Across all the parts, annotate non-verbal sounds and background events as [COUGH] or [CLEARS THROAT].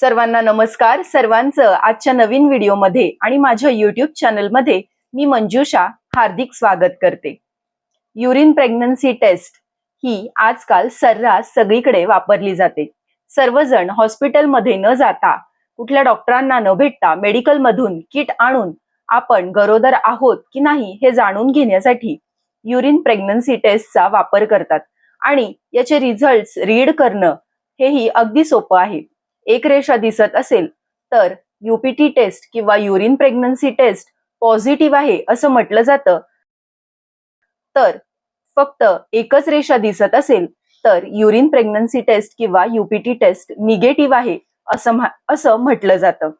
सर्वांना नमस्कार. सर्वांचं आजच्या नवीन व्हिडिओमध्ये आणि माझ्या युट्यूब चॅनलमध्ये मी मंजुषा हार्दिक स्वागत करते. युरिन प्रेग्नन्सी टेस्ट ही आजकाल सर्रास सगळीकडे वापरली जाते. सर्वजण हॉस्पिटलमध्ये न जाता कुठल्या डॉक्टरांना न भेटता मेडिकल मधून किट आणून आपण गरोदर आहोत की नाही हे जाणून घेण्यासाठी युरिन प्रेग्नन्सी टेस्टचा वापर करतात. आणि याचे रिझल्ट रीड करणं हेही अगदी सोपं आहे. एक रेषा दिसत असेल तर युपीटी टेस्ट किंवा युरिन प्रेग्नन्सी टेस्ट पॉझिटिव्ह आहे असं म्हटलं जातं. तर फक्त एकच रेषा दिसत असेल तर युरिन प्रेग्नन्सी टेस्ट किंवा युपीटी टेस्ट निगेटिव्ह आहे असं असं म्हटलं जातं.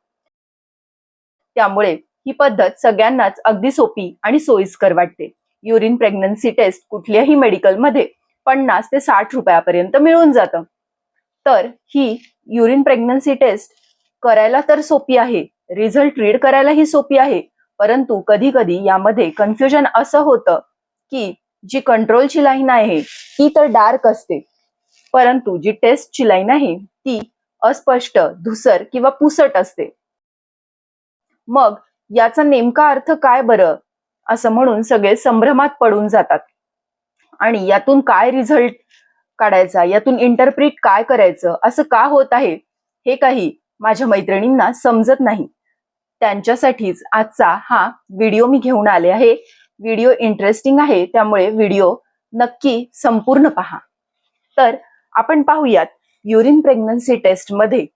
त्यामुळे ही पद्धत सगळ्यांनाच अगदी सोपी आणि सोयीस्कर वाटते. युरिन प्रेग्नन्सी टेस्ट कुठल्याही मेडिकलमध्ये पन्नास ते साठ रुपयापर्यंत मिळून जातं. तर ही युरिन प्रेग्नन्सी टेस्ट करायला तर सोपी आहे. रिझल्ट रीड करायलाही सोपी आहे. परंतु कधी कधी यामध्ये कन्फ्युजन असं होतं की जी कंट्रोलची लाईन आहे ती तर डार्क असते. परंतु जी टेस्टची लाईन आहे ती अस्पष्ट धुसर किंवा पुसट असते. मग याचा नेमका अर्थ काय बरं? असं म्हणून सगळे संभ्रमात पडून जातात. आणि यातून काय रिझल्ट काढायचा यातून इंटरप्रिट काय करायचं असं का होत आहे हे काही माझ्या मैत्रिणींना समजत नाही. त्यांच्यासाठीच आजचा हा व्हिडिओ मी घेऊन आले आहे. व्हिडिओ इंटरेस्टिंग आहे त्यामुळे व्हिडिओ नक्की संपूर्ण पहा. तर आपण पाहूयात युरिन प्रेग्नन्सी टेस्टमध्ये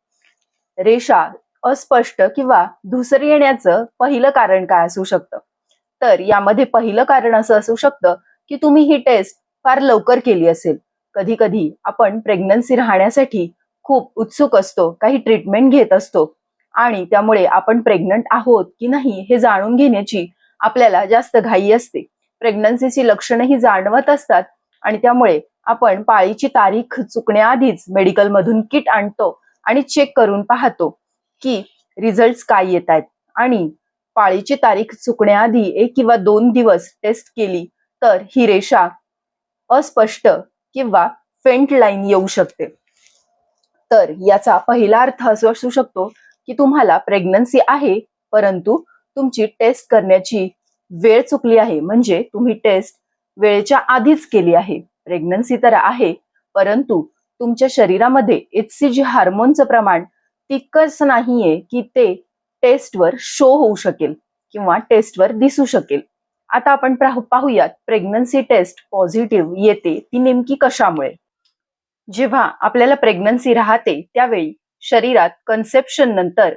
रेषा अस्पष्ट किंवा धुसर येण्याचं पहिलं कारण काय असू शकतं? तर यामध्ये पहिलं कारण असं असू शकतं की तुम्ही ही टेस्ट फार लवकर केली असेल. कधी कधी आपण प्रेग्नन्सी राहण्यासाठी खूप उत्सुक असतो काही ट्रीटमेंट घेत असतो. आणि त्यामुळे आपण प्रेग्नंट आहोत की नाही हे जाणून घेण्याची आपल्याला जास्त घाई असते. प्रेग्नन्सीची लक्षणंही जाणवत असतात आणि त्यामुळे आपण पाळीची तारीख चुकण्याआधीच मेडिकल मधून किट आणतो आणि चेक करून पाहतो की रिझल्ट काय येत आहेत. आणि पाळीची तारीख चुकण्याआधी एक किंवा दोन दिवस टेस्ट केली तर ही रेषा अस्पष्ट किंवा फेंट लाईन येऊ शकते. तर याचा पहिला अर्थ असं असू शकतो की तुम्हाला प्रेग्नन्सी आहे परंतु तुमची टेस्ट करण्याची वेळ चुकली आहे. म्हणजे तुम्ही टेस्ट वेळेच्या आधीच केली आहे. प्रेग्नन्सी तर आहे परंतु तुमच्या शरीरामध्ये एचसीजी हार्मोनचं प्रमाण तितकंच नाहीये की ते टेस्टवर शो होऊ शकेल किंवा टेस्टवर दिसू शकेल. आता आपण पाहू- पाहूयात. प्रेग्नन्सी टेस्ट पॉझिटिव्ह येते ती नेमकी कशामुळे? जेव्हा आपल्याला प्रेग्नन्सी राहते त्यावेळी शरीरात कन्सेप्शन नंतर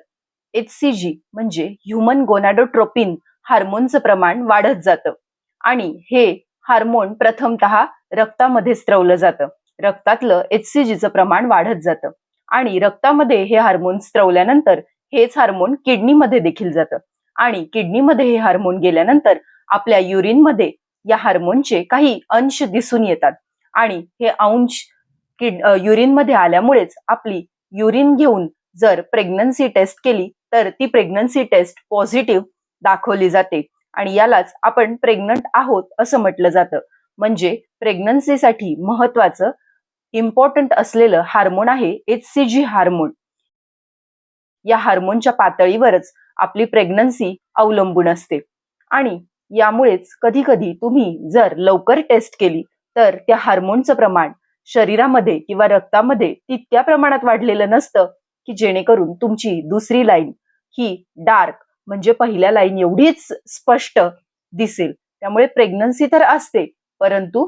एच सी जी म्हणजे ह्युमन गोनॅडोट्रोपिन हार्मोनचं प्रमाण वाढत जातं. आणि हे हार्मोन प्रथमतः रक्तामध्ये स्त्रवलं जातं. रक्तातलं एच सी जीचं प्रमाण वाढत जातं. आणि रक्तामध्ये हे हार्मोन स्त्रवल्यानंतर हेच हार्मोन किडनीमध्ये देखील जातं. आणि किडनीमध्ये हे हार्मोन गेल्यानंतर आपल्या युरिनमध्ये या हार्मोनचे काही अंश दिसून येतात. आणि हे अंश किड युरिनमध्ये आल्यामुळेच आपली युरिन घेऊन जर प्रेग्नन्सी टेस्ट केली तर ती प्रेग्नन्सी टेस्ट पॉझिटिव्ह दाखवली जाते. आणि यालाच आपण प्रेग्नंट आहोत असं म्हटलं जातं. म्हणजे प्रेग्नन्सीसाठी महत्वाचं इम्पॉर्टंट असलेलं हार्मोन आहे एच सी जी हार्मोन. या हार्मोनच्या पातळीवरच आपली प्रेग्नन्सी अवलंबून असते. आणि यामुळेच कधी कधी तुम्ही जर लवकर टेस्ट केली तर त्या हार्मोनचं प्रमाण शरीरामध्ये किंवा रक्तामध्ये तितक्या प्रमाणात वाढलेलं नसतं की जेणेकरून तुमची दुसरी लाईन ही डार्क म्हणजे पहिल्या लाईन एवढीच स्पष्ट दिसेल. त्यामुळे प्रेग्नन्सी तर असते परंतु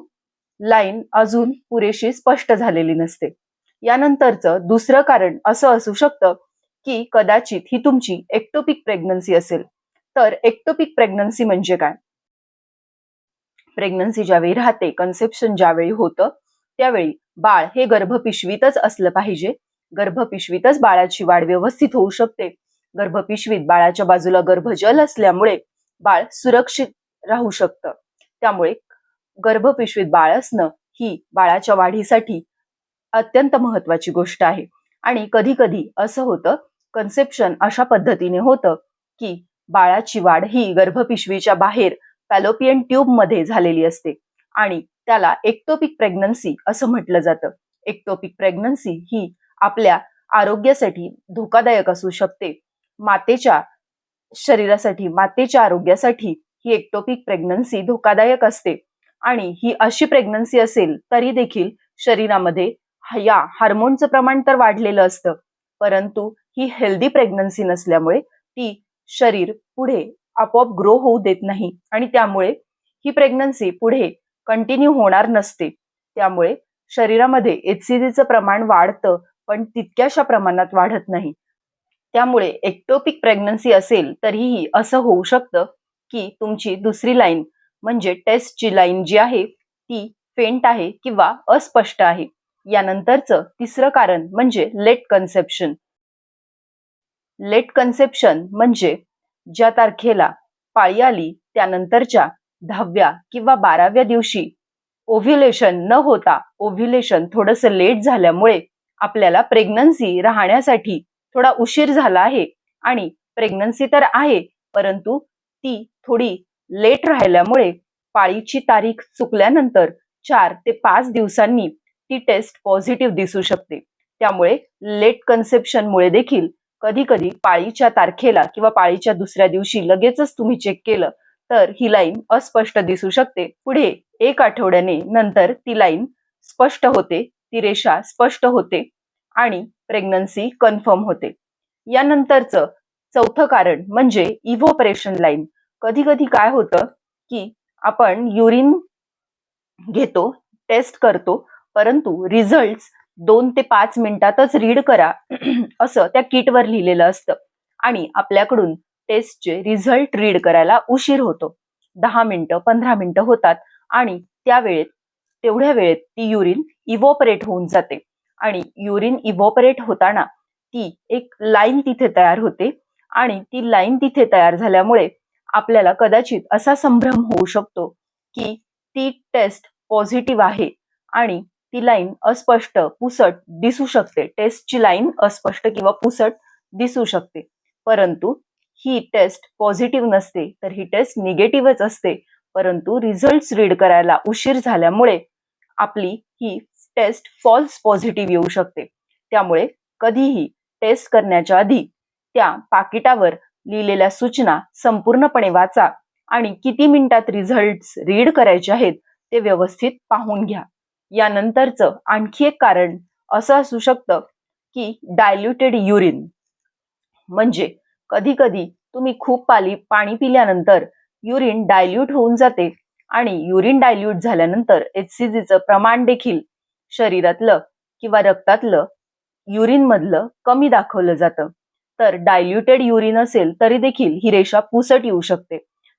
लाईन अजून पुरेशी स्पष्ट झालेली नसते. यानंतरचं दुसरं कारण असं असू शकतं की कदाचित ही तुमची एक्टोपिक प्रेग्नन्सी असेल. तर एक्टोपिक प्रेग्नन्सी म्हणजे काय? प्रेग्नन्सी ज्यावेळी राहते कन्सेप्शन ज्यावेळी होतं त्यावेळी बाळ हे गर्भपिशवीतच असलं पाहिजे. गर्भपिशवीतच बाळाची वाढ व्यवस्थित होऊ शकते. गर्भपिशवीत बाळाच्या बाजूला गर्भजल असल्यामुळे बाळ सुरक्षित राहू शकतं. त्यामुळे गर्भपिशवीत बाळ असणं ही बाळाच्या वाढीसाठी अत्यंत महत्वाची गोष्ट आहे. आणि कधी कधी असं होतं कन्सेप्शन अशा पद्धतीने होतं की बाळाची वाढ ही गर्भपिशवीच्या बाहेर पॅलोपियन ट्यूबमध्ये झालेली असते. आणि त्याला एक्टोपिक प्रेग्नन्सी असं म्हटलं जातं. एक्टोपिक प्रेग्नन्सी ही आपल्या आरोग्यासाठी धोकादायक असू शकते. मातेच्या शरीरासाठी मातेच्या आरोग्यासाठी ही एक्टोपिक प्रेग्नन्सी धोकादायक असते. आणि ही अशी प्रेग्नन्सी असेल तरी देखील शरीरामध्ये या हार्मोनचं प्रमाण तर वाढलेलं असतं. परंतु ही हेल्दी प्रेग्नन्सी नसल्यामुळे ती शरीर पुढे आपोआप ग्रो होऊ देत नाही आणि त्यामुळे ही प्रेग्नन्सी पुढे कंटिन्यू होणार नसते. त्यामुळे शरीरामध्ये एचसीजीचं प्रमाण वाढतं पण तितक्याशा प्रमाणात वाढत नाही. त्यामुळे एक्टोपिक प्रेग्नन्सी असेल तरीही असं होऊ शकतं की तुमची दुसरी लाईन म्हणजे टेस्टची लाईन जी आहे ती फेंट आहे किंवा अस्पष्ट आहे. यानंतरचं तिसरं कारण म्हणजे लेट कन्सेप्शन लेट कन्सेप्शन म्हणजे ज्या तारखेला पाळी आली त्यानंतरच्या दहाव्या किंवा बाराव्या दिवशी ओव्ह्युलेशन न होता ओव्ह्युलेशन थोडस लेट झाल्यामुळे आपल्याला प्रेग्नन्सी राहण्यासाठी थोडा उशीर झाला आहे. आणि प्रेग्नन्सी तर आहे परंतु ती थोडी लेट राहिल्यामुळे पाळीची तारीख चुकल्यानंतर चार ते पाच दिवसांनी ती टेस्ट पॉझिटिव्ह दिसू शकते. त्यामुळे लेट कन्सेप्शनमुळे देखील कधी कधी पाळीच्या तारखेला किंवा पाळीच्या दुसऱ्या दिवशी लगेचच तुम्ही चेक केलं तर ही लाईन अस्पष्ट दिसू शकते. पुढे एक आठवड्याने नंतर ती लाईन स्पष्ट होते ती रेषा स्पष्ट होते आणि प्रेग्नन्सी कन्फर्म होते. यानंतरचं चौथं कारण म्हणजे इव्होपरेशन लाईन कधी कधी काय होतं की आपण युरिन घेतो टेस्ट करतो परंतु रिझल्ट दोन ते पाच मिनिटातच रीड करा. [CLEARS THROAT] असं त्या किटवर लिहिलेलं असतं. आणि आपल्याकडून टेस्टचे रिझल्ट रीड करायला उशीर होतो. दहा मिनिटं पंधरा मिनिटं होतात. आणि त्या वेळेत तेवढ्या वेळेत ती युरिन इव्होपरेट होऊन जाते. आणि युरिन इव्होपरेट होताना ती एक लाईन तिथे तयार होते. आणि ती लाईन तिथे तयार झाल्यामुळे आपल्याला कदाचित असा संभ्रम होऊ शकतो की ती टेस्ट पॉझिटिव्ह आहे. आणि ती लाईन अस्पष्ट पुसट दिसू शकते. टेस्टची लाईन अस्पष्ट किंवा पुसट दिसू शकते. परंतु ही टेस्ट पॉझिटिव्ह नसते तर ही टेस्ट निगेटिव्हच असते. परंतु रिझल्ट रीड करायला उशीर झाल्यामुळे आपली ही टेस्ट फॉल्स पॉझिटिव्ह येऊ शकते. त्यामुळे कधीही टेस्ट करण्याच्या आधी त्या पाकिटावर लिहिलेल्या सूचना संपूर्णपणे वाचा आणि किती मिनिटात रिझल्ट रीड करायचे आहेत ते व्यवस्थित पाहून घ्या. यानंतरचं आणखी एक कारण असं असू शकतं की डायल्युटेड युरिन म्हणजे कधी कधी तुम्ही खूप पाली पाणी पिल्यानंतर युरिन डायल्यूट होऊन जाते आणि युरिन डायल्यूट झाल्यानंतर एचसीजीचं प्रमाण देखील शरीरातलं किंवा रक्तातलं युरिन मधलं कमी दाखवलं जातं. तर डायल्युटेड युरिन असेल तरी देखील ही रेषा पुसट येऊ शकते.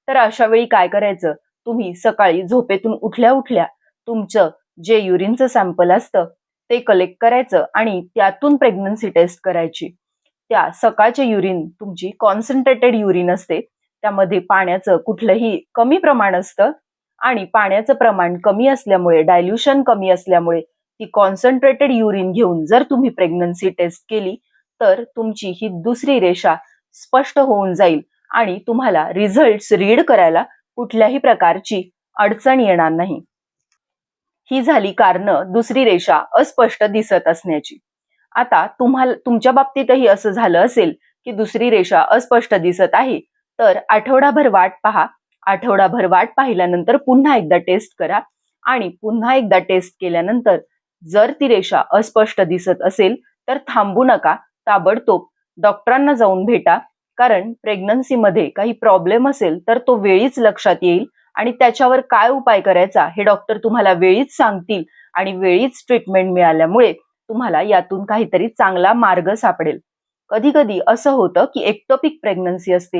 तर अशा वेळी काय करायचं? तुम्ही सकाळी झोपेतून उठल्या उठल्या तुमचं जे युरिनचं सॅम्पल असतं ते कलेक्ट करायचं आणि त्यातून प्रेग्नन्सी टेस्ट करायची. त्या सकाळचे युरिन तुमची कॉन्सन्ट्रेटेड युरिन असते त्यामध्ये पाण्याचं कुठलंही कमी प्रमाण असतं आणि पाण्याचं प्रमाण कमी असल्यामुळे डायल्युशन कमी असल्यामुळे ती कॉन्सन्ट्रेटेड युरिन घेऊन जर तुम्ही प्रेग्नन्सी टेस्ट केली तर तुमची ही दुसरी रेषा स्पष्ट होऊन जाईल आणि तुम्हाला रिझल्ट रीड करायला कुठल्याही प्रकारची अडचण येणार नाही. ही झाली कारण दुसरी रेषा अस्पष्ट दिसत असण्याची. आता तुम्हाला तुमच्या बाबतीतही असं झालं असेल की दुसरी रेषा अस्पष्ट दिसत आहे तर आठवडाभर वाट पहा. आठवडाभर वाट पाहिल्यानंतर पुन्हा एकदा टेस्ट करा आणि पुन्हा एकदा टेस्ट केल्यानंतर जर ती रेषा अस्पष्ट दिसत असेल तर थांबू नका ताबडतोब डॉक्टरांना जाऊन भेटा कारण प्रेग्नन्सीमध्ये काही प्रॉब्लेम असेल तर तो वेळीच लक्षात येईल आणि त्याच्यावर काय उपाय करायचा हे डॉक्टर तुम्हाला वेळीच सांगतील आणि वेळीच ट्रीटमेंट मिळाल्यामुळे तुम्हाला यातून काहीतरी चांगला मार्ग सापडेल. कधी कधी असं होतं की एक्टोपिक प्रेग्नन्सी असते.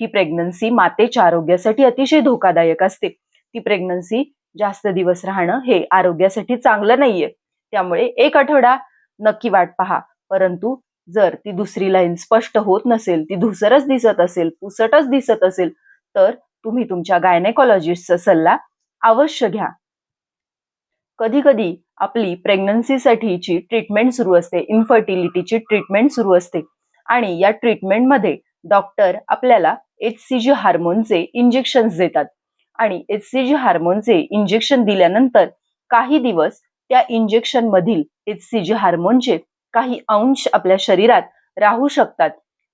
ही प्रेग्नन्सी मातेच्या आरोग्यासाठी अतिशय धोकादायक असते. ती प्रेग्नन्सी जास्त दिवस राहणं हे आरोग्यासाठी चांगलं नाहीये. त्यामुळे एक आठवडा नक्की वाट पहा. परंतु जर ती दुसरी लाईन स्पष्ट होत नसेल ती धुसरच दिसत असेल पुसटच दिसत असेल तर तुम्ही तुमच्या गायनेकॉलॉजिस्टचा सल्ला अवश्य घ्या. कधी कधी आपली प्रेग्नन्सीसाठीची ट्रीटमेंट सुरू असते इन्फर्टिलिटीची ट्रीटमेंट सुरू असते आणि या ट्रीटमेंटमध्ये डॉक्टर आपल्याला एच सी जी हार्मोनचे इंजेक्शन्स देतात आणि एच सी जी हार्मोनचे इंजेक्शन दिल्यानंतर काही दिवस त्या इंजेक्शन मधील एच सी जी हार्मोनचे काही अंश आपल्या शरीरात राहू शकतात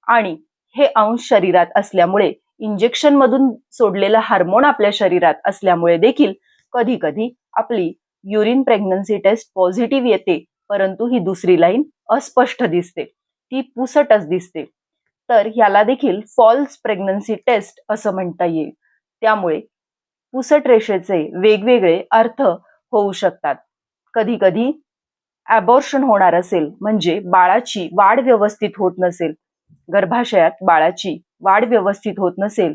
आणि हे अंश शरीरात असल्यामुळे इंजेक्शन मधून सोडलेलं हार्मोन आपल्या शरीरात असल्यामुळे देखील कधी कधी आपली युरिन प्रेग्नन्सी टेस्ट पॉझिटिव्ह येते परंतु ही दुसरी लाईन अस्पष्ट दिसते. ती पुसटच दिसते. तर याला देखील फॉल्स प्रेग्नन्सी टेस्ट असं म्हणता येईल. त्यामुळे पुसट रेषेचे वेगवेगळे अर्थ होऊ शकतात. कधी कधी ॲबॉर्शन होणार असेल म्हणजे बाळाची वाढ व्यवस्थित होत नसेल. गर्भाशयात बाळाची वाढ व्यवस्थित होत नसेल.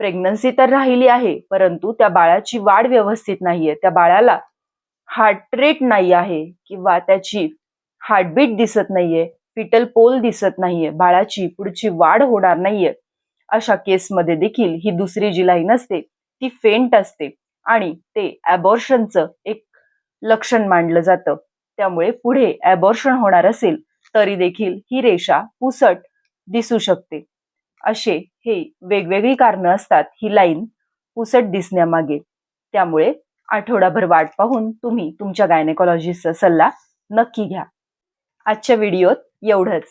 प्रेग्नन्सी तर राहिली आहे परंतु त्या बाळाची वाढ व्यवस्थित नाहीये. त्या बाळाला हार्ट रेट नाही आहे किंवा त्याची हार्टबीट दिसत नाहीये फिटल पोल दिसत नाहीये बाळाची पुढची वाढ होणार नाहीये. अशा केसमध्ये देखील ही दुसरी जी लाईन असते ती फेंट असते आणि ते ॲबॉर्शनचं एक लक्षण मानलं जातं. त्यामुळे पुढे ॲबॉर्शन होणार असेल तरी देखील ही रेषा पुसट दिसू शकते. असे हे वेगवेगळी कारणं असतात. ही लाईन पुसट दिसण्यामागे. त्यामुळे आठवडाभर वाट पाहून तुम्ही तुमच्या गायनेकॉलॉजिस्टचा सल्ला नक्की घ्या. आजच्या व्हिडिओत एवढंच.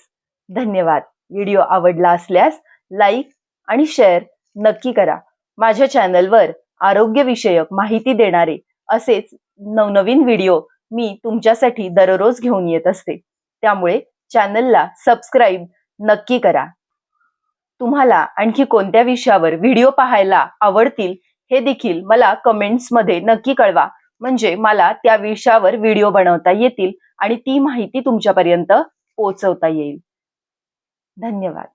धन्यवाद. व्हिडिओ आवडला असल्यास लाईक आणि शेअर नक्की करा. माझ्या चॅनलवर आरोग्यविषयक माहिती देणारे असेच नवनवीन व्हिडिओ मी तुमच्यासाठी दररोज घेऊन येत असते. त्यामुळे चॅनलला सबस्क्राईब नक्की करा. तुम्हाला आणखी कोणत्या विषयावर व्हिडिओ पाहायला आवडतील हे देखील मला कमेंट्समध्ये नक्की कळवा. म्हणजे मला त्या विषयावर व्हिडिओ बनवता येतील आणि ती माहिती तुमच्यापर्यंत पोहोचवता येईल. धन्यवाद.